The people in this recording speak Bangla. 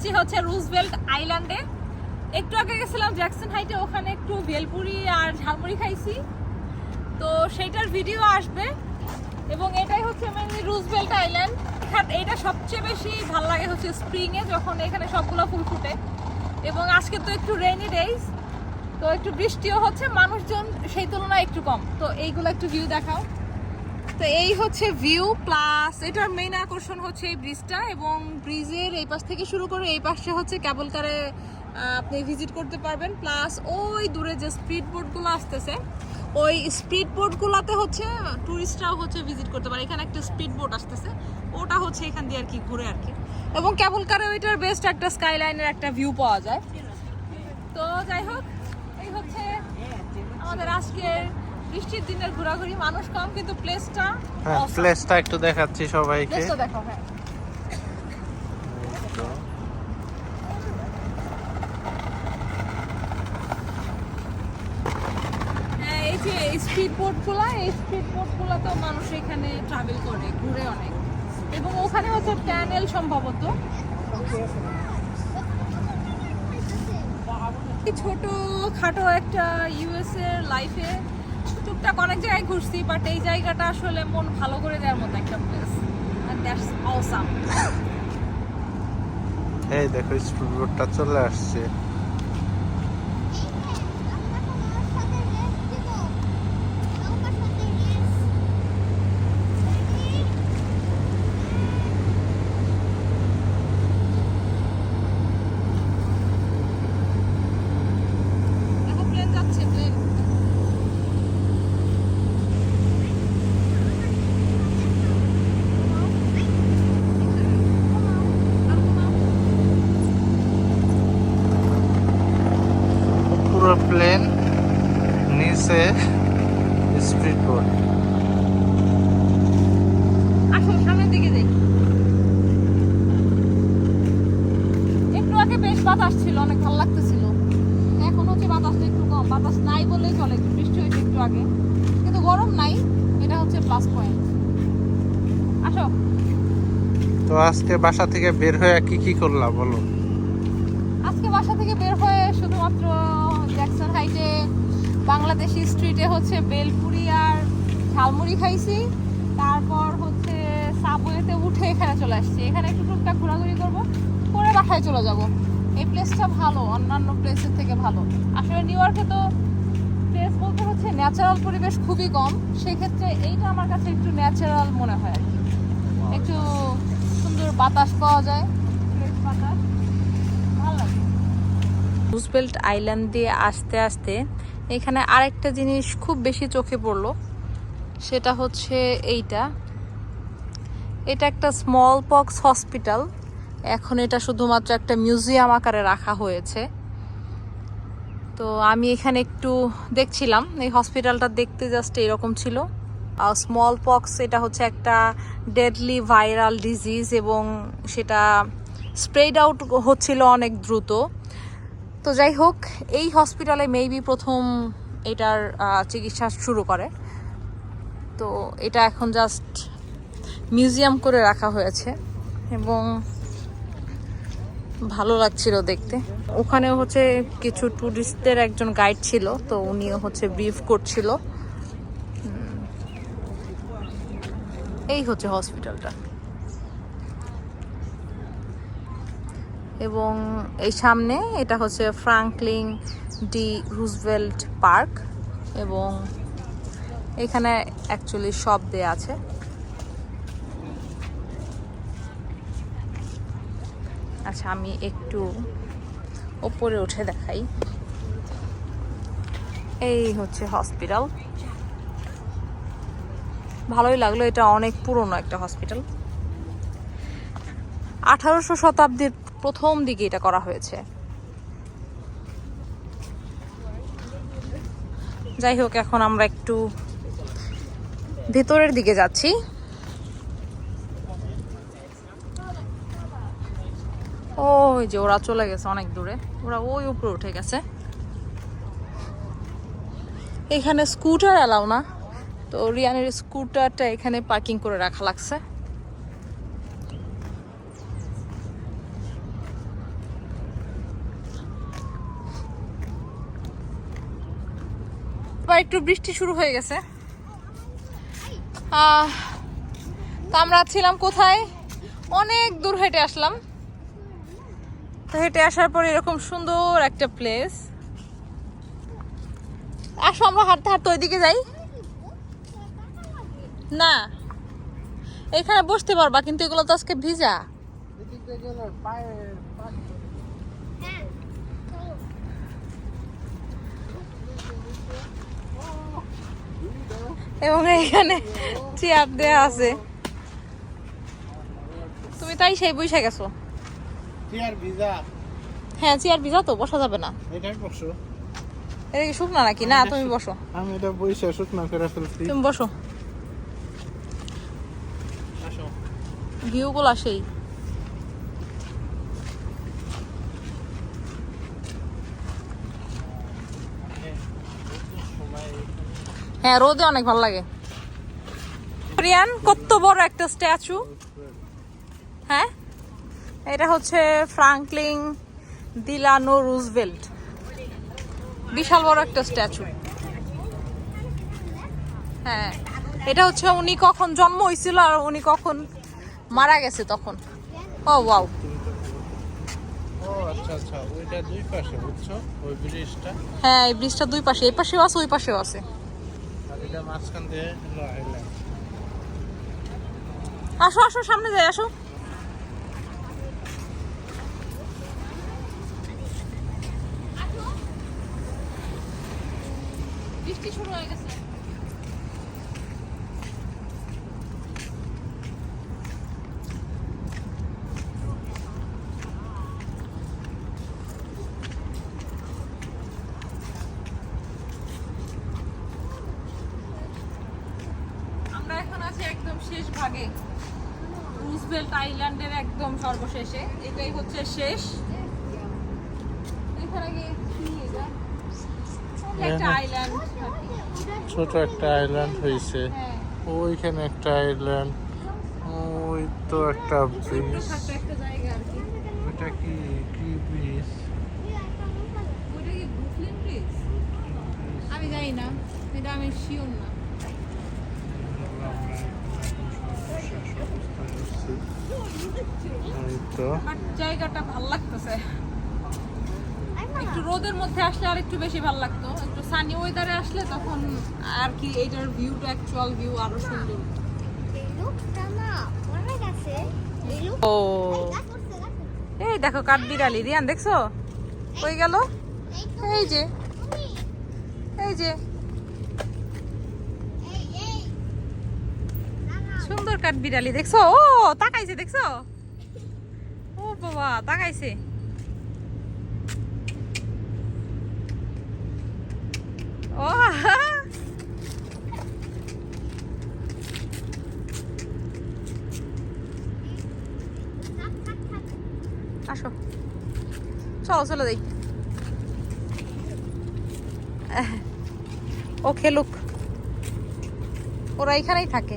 আসছি হচ্ছে রুজবেল্ট আইল্যান্ডে। একটু আগে গেছিলাম জ্যাকসন হাইটে, ওখানে একটু ভেলপুরি আর ঝালমুড়ি খাইছি। তো সেইটার ভিডিও আসবে। এবং এটাই হচ্ছে মেনলি রুজবেল্ট আইল্যান্ড। এটা সবচেয়ে বেশি ভালো লাগে হচ্ছে স্প্রিংয়ে যখন এখানে সবগুলো ফুল ফুটে। এবং আজকে তো একটু রেইনি ডেইজ তো একটু বৃষ্টিও হচ্ছে, মানুষজন সেই তুলনায় একটু কম। তো এইগুলো একটু ভিউ দেখাও। তো এই হচ্ছে ভিউ প্লাস এটার মেইন আকর্ষণ হচ্ছে এই ব্রিজটা এবং ব্রিজের এই পাশ থেকে শুরু করে এই পাশে হচ্ছে কেবল কারে আপনি ভিজিট করতে পারবেন প্লাস ওই দূরে যে স্পিড বোটগুলো আসতেছে, ওই স্পিড বোটগুলোতে হচ্ছে টুরিস্টরাও হচ্ছে ভিজিট করতে পারে। এখানে একটা স্পিড বোট আসতেছে, ওটা হচ্ছে এখান দিয়ে আর কি ঘুরে আর কি। এবং কেবল কারে ওইটার বেস্ট একটা স্কাইলাইনের একটা ভিউ পাওয়া যায়। তো যাই হোক, এই হচ্ছে আমাদের আজকের বৃষ্টির দিনের ঘোরাঘুরি মানুষ কম কিন্তু প্লেসটা হ্যাঁ প্লেসটা একটু দেখাচ্ছি সবাইকে। প্লেসটা দেখো হ্যাঁ। হ্যাঁ, এই যে স্পিড এই স্পিড তো মানুষ এখানে ট্রাভেল করে ঘুরে অনেক। এবং ওখানে হচ্ছে ট্যানেল সম্ভবত। ছোট খাটো একটা ইউএস এর লাইফে টুকটাক অনেক জায়গায় ঘুরছি বাট এই জায়গাটা আসলে মন ভালো করে দেওয়ার মতো একটা প্লেস দ্যাটস অসাম এই দেখো স্পিড বোটটা চলে আসছে দেখো প্লেন যাচ্ছে প্লেন পুরো প্লেন নিচে স্পিড বোট আসো সামনের দিকে যাই একটু আগে বেশ বাতাস ছিল অনেক ভালো লাগতেছিল। এখন হচ্ছে বাতাসটা একটু কম। বাতাস নাই বলেই চলে একটু বৃষ্টি হয়েছে একটু আগে। কিন্তু গরম নাই এটা হচ্ছে প্লাস পয়েন্ট আসো। তো আজকে বাসা থেকে বের হয়ে কি কি করলাম বলো? আজকে বাসা থেকে বের হয়ে শুধুমাত্র জ্যাকসন হাইটে বাংলাদেশি স্ট্রিটে হচ্ছে বেলপুরি আর ঝালমুড়ি খাইছি। তারপর হচ্ছে সাবওয়েতে উঠে এখানে চলে আসছি। এখানে একটু টুকটাক ঘোরাঘুরি করব করে বাসায় চলে যাব। এই প্লেসটা ভালো অন্যান্য প্লেসের থেকে ভালো। আসলে নিউ ইয়র্কে তো প্লেস বলতে হচ্ছে ন্যাচারাল পরিবেশ খুবই কম। সেক্ষেত্রে এইটা আমার কাছে একটু ন্যাচারাল মনে হয় আর কি। একটু সুন্দর বাতাস পাওয়া যায়। ফ্রেশ বাতাস। ভালো লাগে। রুজবেল্ট আইল্যান্ড দিয়ে আসতে আসতে এখানে আরেকটা জিনিস খুব বেশি চোখে পড়ল। সেটা হচ্ছে এইটা। এটা একটা স্মল পক্স হসপিটাল এখন এটা শুধুমাত্র একটা মিউজিয়াম আকারে রাখা হয়েছে। তো আমি এখানে একটু দেখছিলাম, এই হসপিটালটা দেখতে জাস্ট এরকম ছিল। স্মল পক্স এটা হচ্ছে একটা ডেডলি ভাইরাল ডিজিজ এবং সেটা স্প্রেড আউট হচ্ছিল অনেক দ্রুত। তো যাই হোক, এই হসপিটালে মেবি প্রথম এটার চিকিৎসা শুরু করে। তো এটা এখন জাস্ট মিউজিয়াম করে রাখা হয়েছে এবং ভালো লাগছিল দেখতে। ওখানে হচ্ছে কিছু ট্যুরিস্টদের একজন গাইড ছিল, তো উনিও হচ্ছে ব্রিফ করছিল। এই হচ্ছে হসপিটালটা এবং এই সামনে এটা হচ্ছে ফ্রাঙ্কলিন ডি রুজভেল্ট পার্ক এবং এখানে অ্যাকচুয়ালি সব দেয়া আছে। আচ্ছা আমি একটু ওপরে উঠে দেখাই। এই হচ্ছে হসপিটাল। ভালোই লাগল, এটা অনেক পুরনো একটা হসপিটাল। আঠারোশো শতাব্দীর প্রথম দিকে এটা করা হয়েছে। যাই হোক, এখন আমরা একটু ভেতরের দিকে যাচ্ছি। ওই যে ওরা চলে গেছে অনেক দূরে। ওরা ওই উপরে উঠে গেছে। এখানে স্কুটার এলাও না। তো রিয়ানের স্কুটারটা এখানে পার্কিং করে রাখা লাগছে। একটু বৃষ্টি শুরু হয়ে গেছে। আহ আমরা ছিলাম কোথায়? অনেক দূর হেঁটে আসলাম। তো হেঁটে আসার পর এরকম সুন্দর একটা প্লেস আসো, আমরা হাঁটতে হাঁটতে ওইদিকে যাই। না, এখানে বসতে পারবা, কিন্তু এগুলো তো আজকে ভিজা। এবং এখানে চেয়ার দেয়া আছে। তুমি তাই সেই বসে গেছো। চেয়ার ভিজা। হ্যাঁ চেয়ার ভিজা তো বসা যাবে না। এটাই বসো। এটা কি শুকনা নাকি? না তুমি বসো। আমি এটা বইসা শুকনা করে ফেলছি। তুমি বসো। সেই। হ্যাঁ রোদে অনেক ভালো লাগে। প্রিয়ান কত বড় একটা স্ট্যাচু। এটা হচ্ছে ফ্রাঙ্কলিং দিলানো রুজভেল্ট। বিশাল বড় একটা স্ট্যাচু। হ্যাঁ এটা হচ্ছে উনি কখন জন্ম হয়েছিল আর উনি কখন মারা গেছে তখন। ও ওয়াও। ও আচ্ছা আচ্ছা হ্যাঁ এই ব্রিজটা দুই পাশে এই পাশেও আছে ওই পাশেও আছে। আসো আসো সামনে যাই আসো। বৃষ্টি শুরু হয়ে গেছে। শেষ ভাগে। রুজভেল্ট আইল্যান্ডের একদম সর্বশেষে। এটাই হচ্ছে শেষ। এখানে গিয়ে কি এটা? ওটা একটা হ্যাঁ। আইল্যান্ড ছোট একটা আইল্যান্ড হয়েছে হ্যাঁ। ওইখানে একটা আইল্যান্ড ওই তো একটা ব্রিজ আর কি। ওইটা কি কি ব্রিজ আমি জানি না। এটা আমি শিওর না। জায়গাটা ভালো লাগতেছে। একটু রোদের মধ্যে আসলে আর একটু বেশি ভালো লাগতো। সানি ওয়েদারে আসলে তখন আর কি এইটার ভিউটা অ্যাকচুয়াল ভিউ আরও সুন্দর। ও। এই দেখো কাঠ বিড়ালি রিয়ান দেখছ? কই গেল? এই যে। এই যে। সুন্দর কাঠ বিড়ালি দেখছ? ও তাকাইছে দেখছ? ও বাবা তাকাইছে। আহা। আসো। চলো চলো দেই ও খেলুক। ওরা এখানেই থাকে।